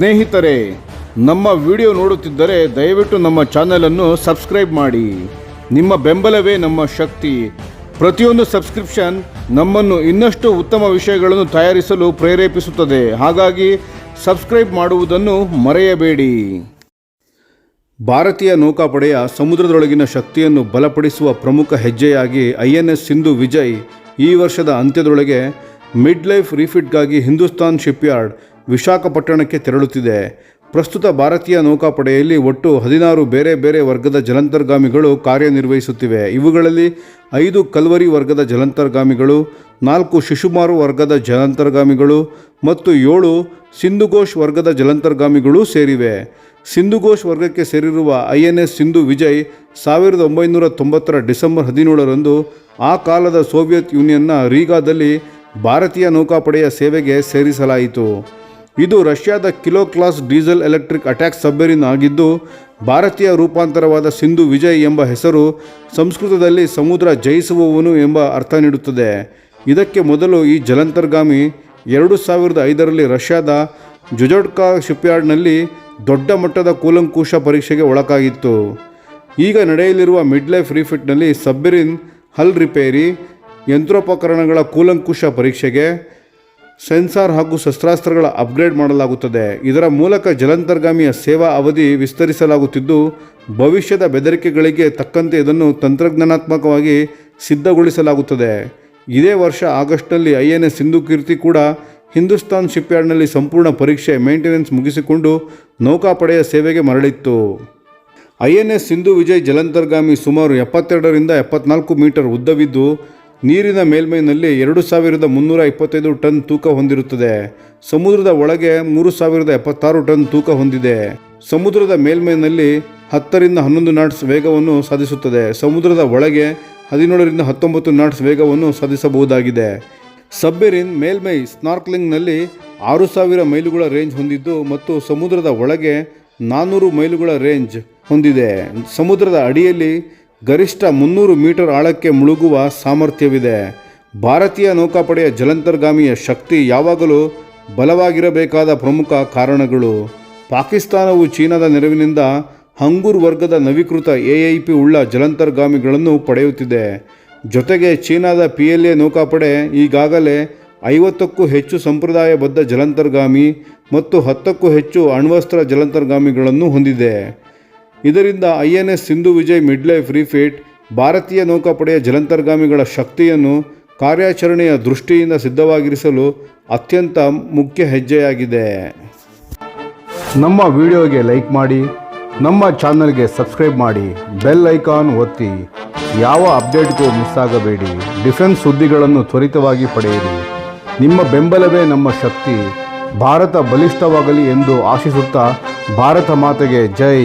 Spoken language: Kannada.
ಸ್ನೇಹಿತರೆ, ನಮ್ಮ ವಿಡಿಯೋ ನೋಡುತ್ತಿದ್ದರೆ ದಯವಿಟ್ಟು ನಮ್ಮ ಚಾನಲನ್ನು ಸಬ್ಸ್ಕ್ರೈಬ್ ಮಾಡಿ. ನಿಮ್ಮ ಬೆಂಬಲವೇ ನಮ್ಮ ಶಕ್ತಿ. ಪ್ರತಿಯೊಂದು ಸಬ್ಸ್ಕ್ರಿಪ್ಷನ್ ನಮ್ಮನ್ನು ಇನ್ನಷ್ಟು ಉತ್ತಮ ವಿಷಯಗಳನ್ನು ತಯಾರಿಸಲು ಪ್ರೇರೇಪಿಸುತ್ತದೆ. ಹಾಗಾಗಿ ಸಬ್ಸ್ಕ್ರೈಬ್ ಮಾಡುವುದನ್ನು ಮರೆಯಬೇಡಿ. ಭಾರತೀಯ ನೌಕಾಪಡೆಯ ಸಮುದ್ರದೊಳಗಿನ ಶಕ್ತಿಯನ್ನು ಬಲಪಡಿಸುವ ಪ್ರಮುಖ ಹೆಜ್ಜೆಯಾಗಿ I N S Sindhu Vijay ಈ ವರ್ಷದ ಅಂತ್ಯದೊಳಗೆ ಮಿಡ್ ಲೈಫ್ ರಿಫಿಟ್ಗಾಗಿ ಹಿಂದೂಸ್ತಾನ್ ಶಿಪ್ಯಾರ್ಡ್ ವಿಶಾಖಪಟ್ಟಣಕ್ಕೆ ತೆರಳುತ್ತಿದೆ. ಪ್ರಸ್ತುತ ಭಾರತೀಯ ನೌಕಾಪಡೆಯಲ್ಲಿ ಒಟ್ಟು ಹದಿನಾರು ಬೇರೆ ಬೇರೆ ವರ್ಗದ ಜಲಂತರ್ಗಾಮಿಗಳು ಕಾರ್ಯನಿರ್ವಹಿಸುತ್ತಿವೆ. ಇವುಗಳಲ್ಲಿ ಐದು ಕಲ್ವರಿ ವರ್ಗದ ಜಲಂತರ್ಗಾಮಿಗಳು, ನಾಲ್ಕು ಶಿಶುಮಾರು ವರ್ಗದ ಜಲಂತರ್ಗಾಮಿಗಳು ಮತ್ತು ಏಳು ಸಿಂಧುಘೋಷ್ ವರ್ಗದ ಜಲಂತರ್ಗಾಮಿಗಳೂ ಸೇರಿವೆ. ಸಿಂಧುಘೋಷ್ ವರ್ಗಕ್ಕೆ ಸೇರಿರುವ I N S Sindhu Vijay ಸಾವಿರದ ಒಂಬೈನೂರ ತೊಂಬತ್ತರ ಡಿಸೆಂಬರ್ ಹದಿನೇಳರಂದು ಆ ಕಾಲದ ಸೋವಿಯತ್ ಯೂನಿಯನ್ನ ರೀಗಾದಲ್ಲಿ ಭಾರತೀಯ ನೌಕಾಪಡೆಯ ಸೇವೆಗೆ ಸೇರಿಸಲಾಯಿತು. ಇದು ರಷ್ಯಾದ kilo class diesel electric attack submarine ಆಗಿದ್ದು, ಭಾರತೀಯ ರೂಪಾಂತರವಾದ ಸಿಂಧು ವಿಜಯ್ ಎಂಬ ಹೆಸರು ಸಂಸ್ಕೃತದಲ್ಲಿ ಸಮುದ್ರ ಜಯಿಸುವವನು ಎಂಬ ಅರ್ಥ ನೀಡುತ್ತದೆ. ಇದಕ್ಕೆ ಮೊದಲು ಈ ಜಲಂತರ್ಗಾಮಿ ಎರಡು ಸಾವಿರದ ಐದರಲ್ಲಿ ರಷ್ಯಾದ ಜುಜೋಡ್ಕಾ ಶಿಪ್ಯಾರ್ಡ್ನಲ್ಲಿ ದೊಡ್ಡ ಮಟ್ಟದ ಕೂಲಂಕುಷ ಪರೀಕ್ಷೆಗೆ ಒಳಗಾಗಿತ್ತು. ಈಗ ನಡೆಯಲಿರುವ ಮಿಡ್ ಲೈಫ್ ರೀಫಿಟ್ನಲ್ಲಿ ಸಬ್ಮೆರಿನ್ ಹಲ್ ರಿಪೇರಿ, ಯಂತ್ರೋಪಕರಣಗಳ ಕೂಲಂಕುಷ ಪರೀಕ್ಷೆಗೆ ಸೆನ್ಸಾರ್ ಹಾಗೂ ಶಸ್ತ್ರಾಸ್ತ್ರಗಳ ಅಪ್ಗ್ರೇಡ್ ಮಾಡಲಾಗುತ್ತದೆ. ಇದರ ಮೂಲಕ ಜಲಂತರ್ಗಾಮಿಯ ಸೇವಾ ಅವಧಿ ವಿಸ್ತರಿಸಲಾಗುತ್ತಿದ್ದು, ಭವಿಷ್ಯದ ಬೆದರಿಕೆಗಳಿಗೆ ತಕ್ಕಂತೆ ಇದನ್ನು ತಂತ್ರಜ್ಞಾನಾತ್ಮಕವಾಗಿ ಸಿದ್ಧಗೊಳಿಸಲಾಗುತ್ತದೆ. ಇದೇ ವರ್ಷ ಆಗಸ್ಟ್ನಲ್ಲಿ I N S Sindhu Kirti ಕೂಡ ಹಿಂದೂಸ್ತಾನ್ ಶಿಪ್ಯಾರ್ಡ್ನಲ್ಲಿ ಸಂಪೂರ್ಣ ಪರೀಕ್ಷೆ, ಮೇಂಟೆನೆನ್ಸ್ ಮುಗಿಸಿಕೊಂಡು ನೌಕಾಪಡೆಯ ಸೇವೆಗೆ ಮರಳಿತ್ತು. I N S Sindhu Vijay ಜಲಂತರ್ಗಾಮಿ ಸುಮಾರು ಎಪ್ಪತ್ತೆರಡರಿಂದ ಎಪ್ಪತ್ನಾಲ್ಕು ಮೀಟರ್ ಉದ್ದವಿದ್ದು ನೀರಿನ ಮೇಲ್ಮೈನಲ್ಲಿ ಎರಡು ಸಾವಿರದ ಮುನ್ನೂರ ಇಪ್ಪತ್ತೈದು ಟನ್ ತೂಕ ಹೊಂದಿರುತ್ತದೆ. ಸಮುದ್ರದ ಒಳಗೆ ಮೂರು ಸಾವಿರದ ಎಪ್ಪತ್ತಾರು ಟನ್ ತೂಕ ಹೊಂದಿದೆ. ಸಮುದ್ರದ ಮೇಲ್ಮೈನಲ್ಲಿ ಹತ್ತರಿಂದ ಹನ್ನೊಂದು ನಾಟ್ಸ್ ವೇಗವನ್ನು ಸಾಧಿಸುತ್ತದೆ. ಸಮುದ್ರದ ಒಳಗೆ ಹದಿನೇಳರಿಂದ ಹತ್ತೊಂಬತ್ತು ನಾಟ್ಸ್ ವೇಗವನ್ನು ಸಾಧಿಸಬಹುದಾಗಿದೆ. ಸಬ್ಮೆರಿನ್ ಮೇಲ್ಮೈ ಸ್ನಾರ್ಕ್ಲಿಂಗ್ನಲ್ಲಿ ಆರು ಸಾವಿರ ಮೈಲುಗಳ ರೇಂಜ್ ಹೊಂದಿದ್ದು ಮತ್ತು ಸಮುದ್ರದ ಒಳಗೆ ನಾನ್ನೂರು ಮೈಲುಗಳ ರೇಂಜ್ ಹೊಂದಿದೆ. ಸಮುದ್ರದ ಅಡಿಯಲ್ಲಿ ಗರಿಷ್ಠ ಮುನ್ನೂರು ಮೀಟರ್ ಆಳಕ್ಕೆ ಮುಳುಗುವ ಸಾಮರ್ಥ್ಯವಿದೆ. ಭಾರತೀಯ ನೌಕಾಪಡೆಯ ಜಲಂತರ್ಗಾಮಿಯ ಶಕ್ತಿ ಯಾವಾಗಲೂ ಬಲವಾಗಿರಬೇಕಾದ ಪ್ರಮುಖ ಕಾರಣಗಳು. ಪಾಕಿಸ್ತಾನವು ಚೀನಾದ ನೆರವಿನಿಂದ ಹಂಗೂರ್ ವರ್ಗದ ನವೀಕೃತ ಎ ಐ ಪಿ ಉಳ್ಳ ಜಲಂತರ್ಗಾಮಿಗಳನ್ನು ಪಡೆಯುತ್ತಿದೆ. ಜೊತೆಗೆ ಚೀನಾದ ಪಿ ಎಲ್ ಎ ನೌಕಾಪಡೆ ಈಗಾಗಲೇ ಐವತ್ತಕ್ಕೂ ಹೆಚ್ಚು ಸಂಪ್ರದಾಯಬದ್ಧ ಜಲಂತರ್ಗಾಮಿ ಮತ್ತು ಹತ್ತಕ್ಕೂ ಹೆಚ್ಚು ಅಣ್ವಸ್ತ್ರ ಜಲಂತರ್ಗಾಮಿಗಳನ್ನು ಹೊಂದಿದೆ. ಇದರಿಂದ I N S Sindhu Vijay mid life refit ಭಾರತೀಯ ನೌಕಾಪಡೆಯ ಜಲಂತರ್ಗಾಮಿಗಳ ಶಕ್ತಿಯನ್ನು ಕಾರ್ಯಾಚರಣೆಯ ದೃಷ್ಟಿಯಿಂದ ಸಿದ್ಧವಾಗಿರಿಸಲು ಅತ್ಯಂತ ಮುಖ್ಯ ಹೆಜ್ಜೆಯಾಗಿದೆ. ನಮ್ಮ ವಿಡಿಯೋಗೆ ಲೈಕ್ ಮಾಡಿ, ನಮ್ಮ ಚಾನಲ್ಗೆ ಸಬ್ಸ್ಕ್ರೈಬ್ ಮಾಡಿ, ಬೆಲ್ ಐಕಾನ್ ಒತ್ತಿ, ಯಾವ ಅಪ್ಡೇಟ್ಗೂ ಮಿಸ್ ಆಗಬೇಡಿ, ಡಿಫೆನ್ಸ್ ಸುದ್ದಿಗಳನ್ನು ತ್ವರಿತವಾಗಿ ಪಡೆಯಿರಿ. ನಿಮ್ಮ ಬೆಂಬಲವೇ ನಮ್ಮ ಶಕ್ತಿ. ಭಾರತ ಬಲಿಷ್ಠವಾಗಲಿ ಎಂದು ಆಶಿಸುತ್ತಾ, ಭಾರತ ಮಾತೆಗೆ ಜೈ.